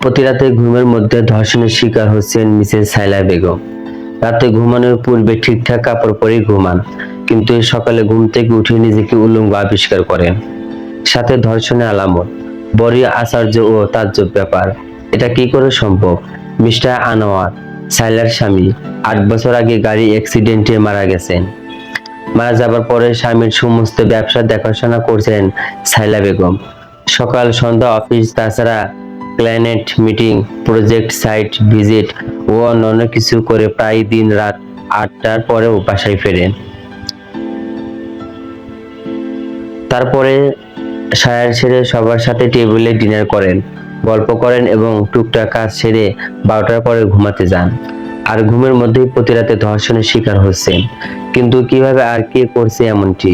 প্রতি রাতে ঘুমের মধ্যে ধর্ষণের শিকার হচ্ছেন মিসেস সাইলা বেগম। রাতে ঘুমানোর পূর্বে ঠিকঠাক কাপড় পরেই ঘুমান, কিন্তু সকালে ঘুম থেকে উঠে নিজেকে উলঙ্গ আবিষ্কার করেন। সাথে ধর্ষণের আলামত বড়ই আশ্চর্য ও তাজ্জব ব্যাপার। এটা কি করে সম্ভব? মিস্টার আনোয়ার, সাইলার স্বামী, আট বছর আগে গাড়ি অ্যাক্সিডেন্টে মারা গেছেন। মারা যাবার পরে স্বামীর সমস্ত ব্যবসা দেখাশোনা করছেন সাইলা বেগম। সকাল, সন্ধ্যা, অফিস, তাছাড়া client meeting project site visit ও অন্যান্য কিছু করে প্রায় দিন রাত আটটার পরেও বাসায় ফেরেন। তারপরে সায়ার ছেড়ে সবার সাথে টেবিলে ডিনার করেন, গল্প করেন এবং টুকটাক কাজ ছেড়ে বারোটার পরে ঘুমাতে যান। আর ঘুমের মধ্যেই প্রতি রাতে ধর্ষণের শিকার হচ্ছেন। কিন্তু কীভাবে আর কে করছে এমনটি,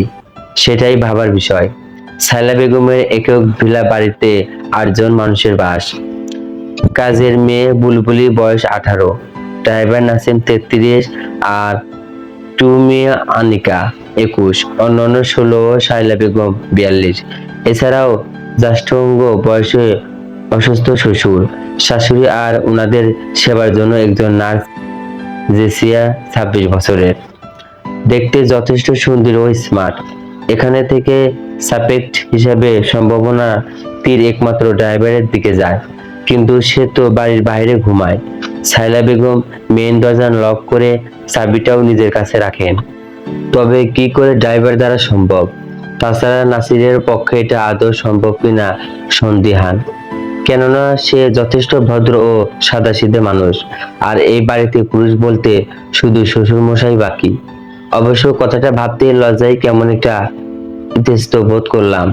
সেটাই ভাবার বিষয়। সাইলা বেগমের একক ভিলা বাড়িতে আটজন মানুষের বাস। কাজের মেয়ে বুলবুলি বয়স আঠারো, ড্রাইভার নাসিম তেত্রিশ আর টু মেয়ে আনিকা একুশ, অন্যান্য ষোলো সাইলা বেগম বিয়াল্লিশ। এছাড়াও জ্যেষ্ঠঙ্গ বয়সে অসুস্থ শ্বশুর, শাশুড়ি আর ওনাদের সেবার জন্য একজন নার্স জেসিয়া ছাব্বিশ বছরের। দেখতে যথেষ্ট সুন্দর ও স্মার্ট। এখানে থেকে সাপেক্ট হিসাবে সম্ভাবনা তীর একমাত্র ড্রাইভারের দিকে যায়। কিন্তু সে তো বাড়ির বাইরে ঘুমায়। সাইলা বেগম মেইন দরজা লক করে চাবিটাও নিজের কাছে রাখেন। তবে কি করে ড্রাইভার দ্বারা সম্ভব? তাছাড়া নাসিরের পক্ষে এটা আদৌ সম্ভব কিনা সন্দিহান। কেননা সে যথেষ্ট ভদ্র ও সাদাসিধে মানুষ, আর এই বাড়িতে পুরুষ বলতে শুধু শ্বশুর মশাই বাকি। অবশ্য কথাটা ভাবতে লজ্জায় কেমন একটা ইতস্ত বোধ করলাম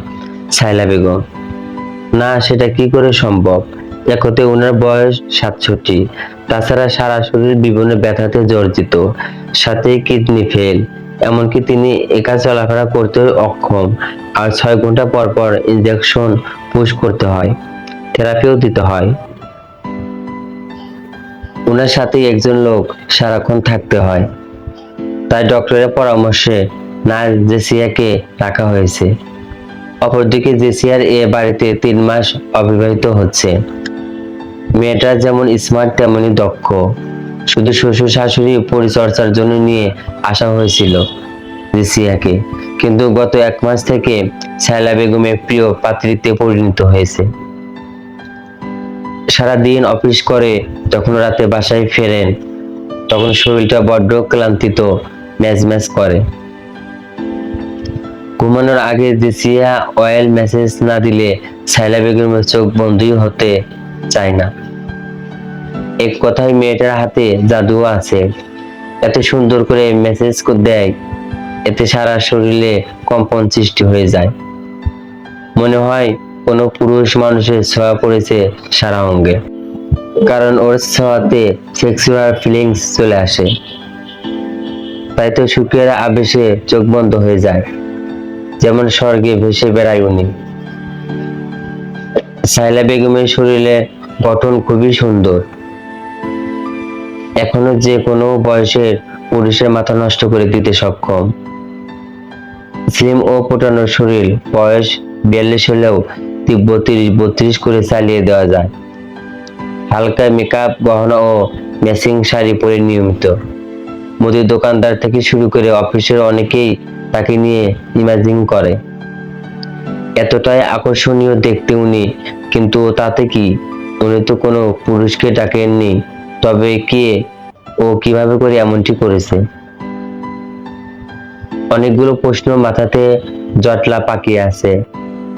সাইলা বেগম। না, সেটা কি করে সম্ভব? একতে ওনার বয়স সাতষট্টি। তাছাড়া সারা শরীর বিভিন্ন ব্যথাতে জর্জিত সাথে কিডনি ফেল। এমনকি তিনি একা চলাফেরা করতে অক্ষম, আর ছয় ঘণ্টা পর পর ইঞ্জেকশন পুশ করতে হয়, থেরাপিও দিতে হয়। ওনার সাথে একজন লোক সারাক্ষণ থাকতে হয়। তাই ডক্টরের পরামর্শে নার্স জেসিয়াকে রাখা হয়েছে। অপরদিকে জেসিয়ার এ বাড়িতে তিন মাস অবিবাহিত হচ্ছে। মেয়েটা যেমন স্মার্ট তেমনই দক্ষ। শুধু শ্বশুর শাশুড়ি পরিচর্যার জন্য নিয়ে আসা হয়েছিল জেসিয়াকে। কিন্তু গত এক মাস থেকে শায়লা বেগমের প্রিয় পাত্রীতে পরিণত হয়েছে। সারাদিন অফিস করে যখন রাতে বাসায় ফেরেন, তখন শরীরটা বড্ড ক্লান্তিত ম্যাচ করে। ঘুমানোর আগে জেসিয়া অয়েল মেসেজ না দিলে সাইলা বেগমের চোখ বন্ধই হতে চায় না। এক কথায় মেয়েটার হাতে জাদুও আছে। এত সুন্দর করে মেসেজ দেয়, এতে সারা শরীরে কম্পন সৃষ্টি হয়ে যায়। মনে হয় কোনো পুরুষ মানুষের ছোঁয়া পড়েছে সারা অঙ্গে। কারণ ওর ছোঁয়াতে সেক্সুয়াল ফিলিংস চলে আসে। তাই তো সুখের আবেশে চোখ বন্ধ হয়ে যায়। যেমন স্বর্গে ভেসে বেড়ায় উনি। সাইলা বেগমের শরীরে গঠন খুবই সুন্দর। এখনও যে কোনো বয়সের পুরুষের মাথা নষ্ট করে দিতে সক্ষম। স্লিম ও পোটানোর শরীর বয়স বিয়াল্লিশ হলেও তীব্র তিরিশ বত্রিশ করে চালিয়ে দেওয়া যায়। হালকা মেকআপ গহনা ও ম্যাচিং শাড়ি পরে নিয়মিত। মুদির দোকানদার থেকে শুরু করে অফিসের অনেকেই তাকে নিয়ে ইমাজিং করে। এতটাই আকর্ষণীয় দেখতে উনি, কিন্তু তাতে কি? উনি তো কোনো পুরুষকে ডাকেননি, তবে কে ও কীভাবে করে এমনটি করেছে? অনেকগুলো প্রশ্ন মাথাতে জটলা পাকিয়ে আছে।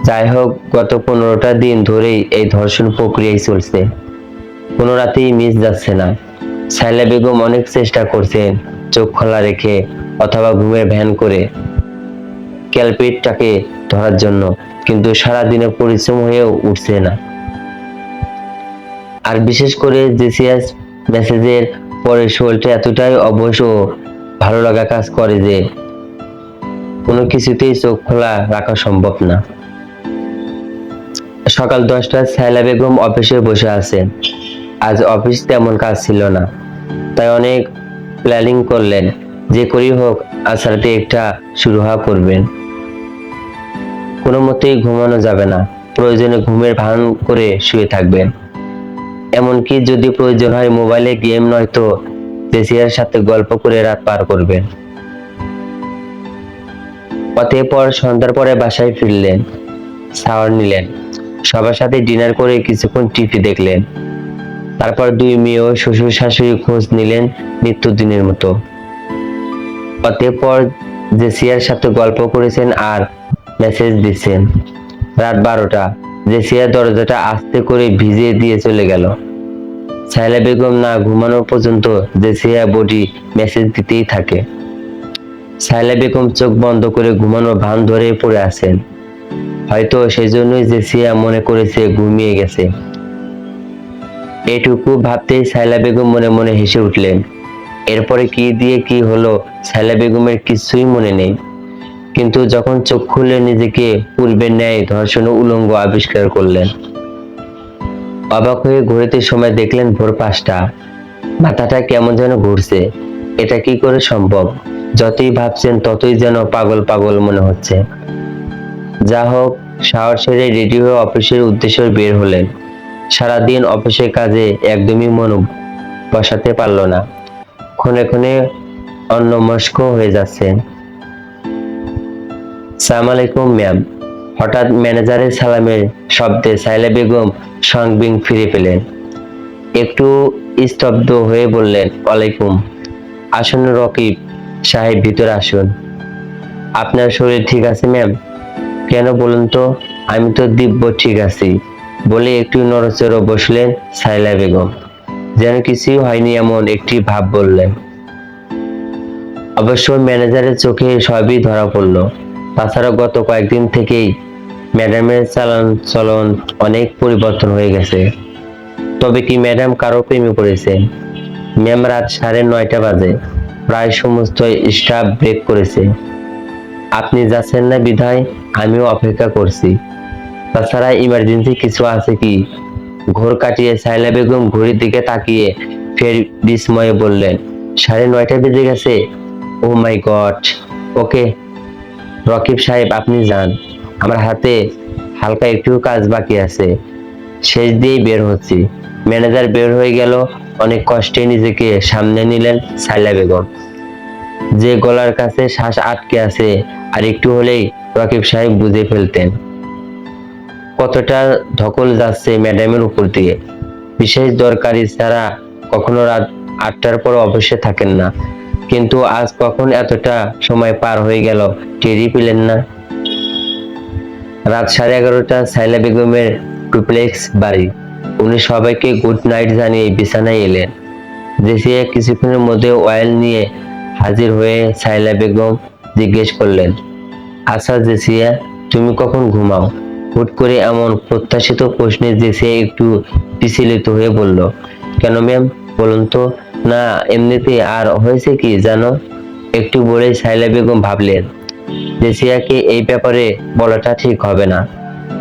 যাই হোক, গত পনেরোটা দিন ধরেই এই ধর্ষণ প্রক্রিয়াই চলছে। কোনো রাতেই মিস যাচ্ছে না। সাইলা বেগম অনেক চেষ্টা করছেন, চোখ খোলা রেখে অথবা ঘুমের ভ্যান করে ক্যালপিটটাকে ধরার জন্য, কিন্তু সারা দিনে পরিশ্রম হয়েও উঠছে না। আর বিশেষ করে জেসিয়াস মেসেজের পরে শরীরটা এতটাই অবশ ও ভালো লাগা কাজ করে যে কোনো কিছুতেই চোখ খোলা রাখা সম্ভব না। সকাল দশটায় সাইলা বেগম অফিসে বসে আছেন। আজ অফিস তেমন কাজ ছিল না। তাই অনেক প্ল্যানিং করলেন। যে করি হোক আজ রাতে একটা শুরু হওয়া করবেন। কোনো মতেই ঘুমানো যাবে না। প্রয়োজনে ঘুমের ভান করে শুয়ে থাকবেন। এমনকি যদি প্রয়োজন হয় মোবাইলে গেম নয়তো জেসিয়ার সাথে গল্প করে রাত পার করবেন। পথে পর সন্ধ্যার পরে বাসায় ফিরলেন। শাওয়ার নিলেন। সবার সাথে ডিনার করে কিছুক্ষণ টিভি দেখলেন। তারপর দুই মেয়ে শ্বশুর শাশুড়ি খোঁজ নিলেন নিত্যদিনের মতো। পথে পর জেসিয়ার সাথে গল্প করেছেন আর মেসেজ দিচ্ছেন। রাত বারোটা, জেসিয়া দরজাটা আস্তে করে ভিজিয়ে দিয়ে চলে গেল। সাইলা বেগম না ঘুমানো পর্যন্ত জেসিয়া বডি মেসেজ দিতেই থাকে। সাইলা বেগম চোখ বন্ধ করে ঘুমানোর ভান ধরে পড়ে আছেন। হয়তো সেজন্যই জেসিয়া মনে করেছে ঘুমিয়ে গেছে। এটুকু ভাবতেই সাইলা বেগম মনে মনে হেসে উঠলেন। এরপরে কি দিয়ে কি হলো সাইলা বেগমের কিছুই মনে নেই। কিন্তু যখন চোখ খুলে নিজেকে পূর্বের ন্যায় ধর্ষণ উলঙ্গ আবিষ্কার করলেন। অবাক হয়ে ঘুরেতে সময় দেখলেন ভোর পাঁচটা। মাথাটা কেমন যেন ঘুরছে। এটা কি করে সম্ভব? যতই ভাবছেন, ততই যেন পাগল পাগল মনে হচ্ছে। যা হোক শাওয়ার সেরে রেডি অফিসের উদ্দেশ্যে বের হলেন। সারাদিন অফিসের কাজে একদমই মন বসাতে পারল না। ক্ষণে ক্ষণে অন্যমস্ক হয়ে যাচ্ছে। সালাম আলাইকুম, ম্যাম। হঠাৎ ম্যানেজারের সালামের শব্দে সাইলা বেগম সংবিং ফিরে পেলেন। একটু স্তব্ধ হয়ে বললেন, ওয়ালাইকুম। আসুন রকিব সাহেব, ভিতরে আসুন। আপনার শরীর ঠিক আছে, ম্যাম? কেন বলুন তো? আমি তো দিব্য ঠিক আছি। বলে একটু নড়চড় বসলেন সাইলা বেগম। যেন কিছুই হয়নি এমন একটি ভাব বললেন। অবশ্য ম্যানেজারের চোখে সবই ধরা পড়ল। তাছাড়া গত কয়েকদিন থেকেই ম্যাডামের চালান চলন অনেক পরিবর্তন হয়ে গেছে। তবে কি ম্যাডাম কারও প্রেমে পড়েছেন? ম্যাম রাত সাড়ে নয়টা বাজে। প্রায় সমস্ত স্টাফ ব্রেক করেছে। আপনি যাচ্ছেন না বিধায়? আমিও অপেক্ষা করছি। তাছাড়া ইমার্জেন্সি কিছু আছে কি? ঘোর কাটিয়ে সাইলা বেগম ঘড়ির দিকে তাকিয়ে ফের বিস্ময়ে বললেন, সাড়ে নয়টা বেজে গেছে? ও মাই গড ওকে রকিব সাহেব, আপনি যান। আমার হাতে হালকা একটু কাজ বাকি আছে। শেষ দিয়েই বের হচ্ছি। ম্যানেজার বের হয়ে গেল, অনেক কষ্টে নিজেকে সামনে নিলেন সাইলা বেগম। যে গলার কাছে শ্বাস আটকে আছে, আর একটু হলেই রকিব সাহেব বুঝে ফেলতেন। কতটা ধকল যাচ্ছে ম্যাডামের উপর দিয়ে। বিশেষ দরকারি ছাড়া কখনো রাত আটটার পর অবশ্যই থাকেন না। কিন্তু আজ কখন এতটা সময় পার হয়ে গেল টেরি পেলেন না। রাত সাড়ে এগারোটা সাইলা বেগমের ডুপ্লেক্স বাড়ি। উনি সবাইকে গুড নাইট জানিয়ে বিছানায় এলেন। জেসিয়া কিছুক্ষণের মধ্যে অয়েল নিয়ে হাজির হয়ে সাইলা বেগম জিজ্ঞেস করলেন আচ্ছা জেসিয়া তুমি কখন ঘুমাও? হুট করে এমন প্রত্যাশিত প্রশ্নে জেসিয়া একটু বিচলিত হয়ে বলল, কেন ম্যাম বলুন তো, না, এমনিতে আর হয়েছে কি জানো? একটু বলে সাইলা বেগম ভাবলেন জেসিয়াকে এই ব্যাপারে বলাটা ঠিক হবে না।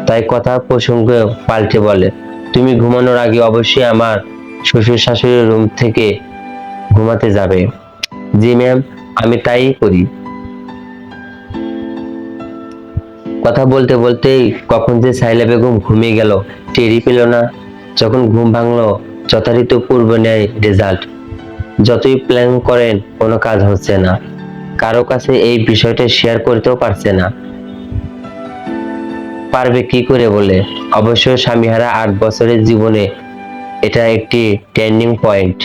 তাই কথা প্রসঙ্গ পাল্টে বলে, তুমি ঘুমানোর আগে অবশ্যই আমার শ্বশুর শাশুড়ির রুম থেকে ঘুমাতে যাবে। জি ম্যাম আমি তাই করি। কথা বলতে বলতেই কখন যে সাইলা বেগম ঘুমিয়ে গেল টেরি পেল না। যখন ঘুম ভাঙলো, যথারীত পূর্ব ন্যায় রেজাল্ট যতই প্ল্যান করেন, কোনো কাজ হচ্ছে না। কারও কাছে এই বিষয়টা শেয়ার করতেও পারছে না। পারবে কি করে বলে? অবশ্য স্বামীহারা আট বছরের জীবনে এটা একটি টার্নিং পয়েন্ট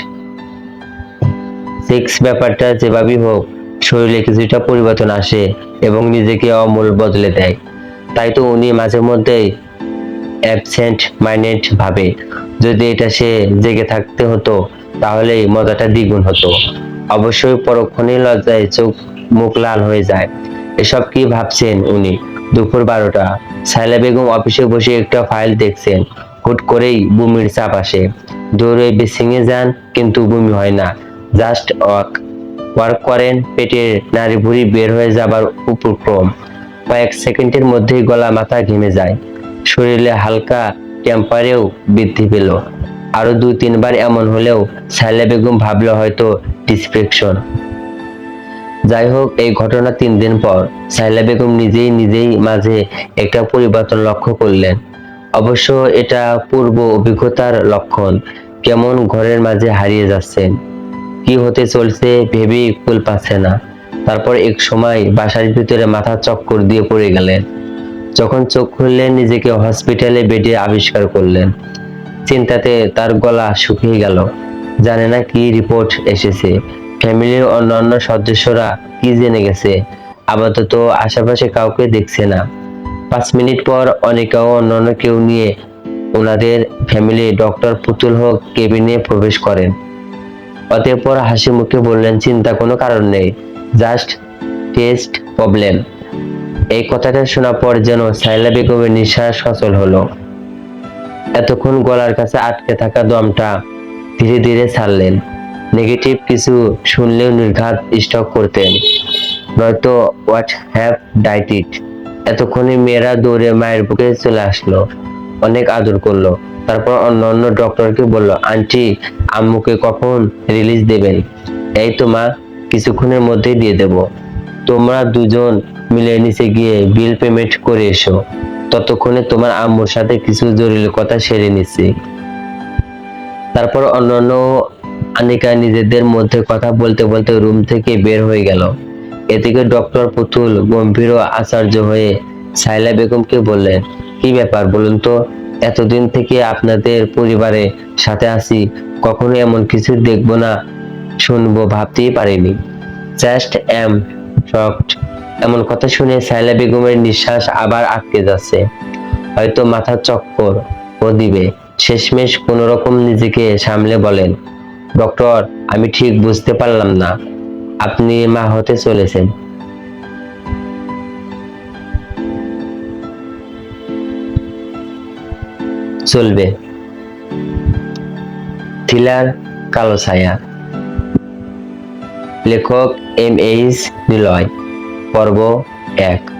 সেক্স ব্যাপারটা যেভাবেই হোক, শরীরে কিছুটা পরিবর্তন আসে। এবং নিজেকে অমূল বদলে দেয়। তাই তো উনি মাঝে মধ্যেই অ্যাবসেন্ট মাইন্ডেড ভাবে। যদি এটা সে জেগে থাকতে হতো তাহলে মজাটা দ্বিগুণ হতো। অবশ্যই পরক্ষণে লজ্জায় চোখ মুখ লাল হয়ে যায়। এসব কি ভাবছেন উনি? দুপুর বারোটা। সাইলা বেগম অফিসে বসে একটা ফাইল দেখছেন। হুট করেই বুমির চাপ আসে। দৌড়ে বেসিংয়ে যান, কিন্তু বমি হয় না। Just walk. ওয়ার্ক করেন, পেটের নারী ভুড়ি বের হয়ে যাবার উপক্রম কয়েক সেকেন্ডের মধ্যেই গলা মাথা ঘেমে যায়। শরীরে হালকা টেম্পারেও বৃদ্ধি পেল। আরও দুই, তিনবার এমন হলেও সাইলা বেগম ভাবলো হয়তো ডিসপেকশন যাই হোক, এই ঘটনা তিন দিন পর সাইলা বেগম নিজেই নিজেই মাঝে একটা পরিবর্তন লক্ষ্য করলেন। অবশ্য এটা পূর্ব অভিজ্ঞতার লক্ষণ। কেমন ঘরের মাঝে হারিয়ে যাচ্ছেন। কি হতে চলছে ভেবেই কুল পাচ্ছে না। তারপর এক সময় বাসার ভিতরে মাথা চক্কর দিয়ে পড়ে গেলেন। যখন চোখ খুললেন, নিজেকে হসপিটালে বেডে আবিষ্কার করলেন। চিন্তাতে তার গলা শুকিয়ে গেল। জানে না কি রিপোর্ট এসেছে। ফ্যামিলির অন্যান্য সদস্যরা কি জেনে গেছে? আপাতত আশেপাশে কাউকে দেখছে না। পাঁচ মিনিট পর অনেকেও অন্যান্য কেউ নিয়ে ওনাদের ফ্যামিলি ডক্টর পুতুল হক কেবিনে প্রবেশ করেন। অতঃপর হাসি মুখে বললেন, চিন্তা কোনো কারণ নেই জাস্ট টেস্ট প্রবলেম এই কথাটা শোনার পর যেন সাইলা বেগমের নিঃশ্বাস সচল হলো। এতক্ষণ গলার কাছে আটকে থাকা দমটা ধীরে ধীরে ছাড়লেন। নেগেটিভ কিছু শুনলেও নির্ঘাত স্টক করতেন। নয়তো হোয়াট হ্যাভ ডাইট ইট এতক্ষণে মেয়েরা দৌড়ে মায়ের বুকে চলে আসলো, অনেক আদর করল। তারপর অন্য অন্য ডক্টরকে বলল, আন্টি, আম্মুকে কখন রিলিজ দেবেন? এই তো, মা, কিছুক্ষণের মধ্যেই দিয়ে দেব। তোমরা দুজন মিলে নিচে গিয়ে বিল পেমেন্ট করে এসো। ততক্ষণে তোমার আম্মুর সাথে কিছু জরুরি কথা সেরে নিচ্ছি। তারপর অন্যান্য আনিকা নিজেদের মধ্যে কথা বলতে বলতে রুম থেকে বের হয়ে গেল। এদিকে ডক্টর পুতুল, গম্ভীর ও আশ্চর্য হয়ে সাইলা বেগমকে বললেন, কি ব্যাপার বলুন তো? এতদিন থেকে আপনাদের পরিবারে সাথে আছি কখনো এমন কিছু দেখব না, শুনব, ভাবতেই পারিনি। Just am shocked. এমন কথা শুনে সাইলা বেগমের নিঃশ্বাস আবার আটকে যাচ্ছে। হয়তো মাথা চক্কর ও দিবে। শেষমেশ কোন রকম নিজেকে সামলে বলেন, ডক্টর, আমি ঠিক বুঝতে পারলাম না। আপনি মা হতে চলেছেন। চলবে। থ্রিলার কালো ছায়া। লেখক এম এইচ নিলয় পর্ব এক।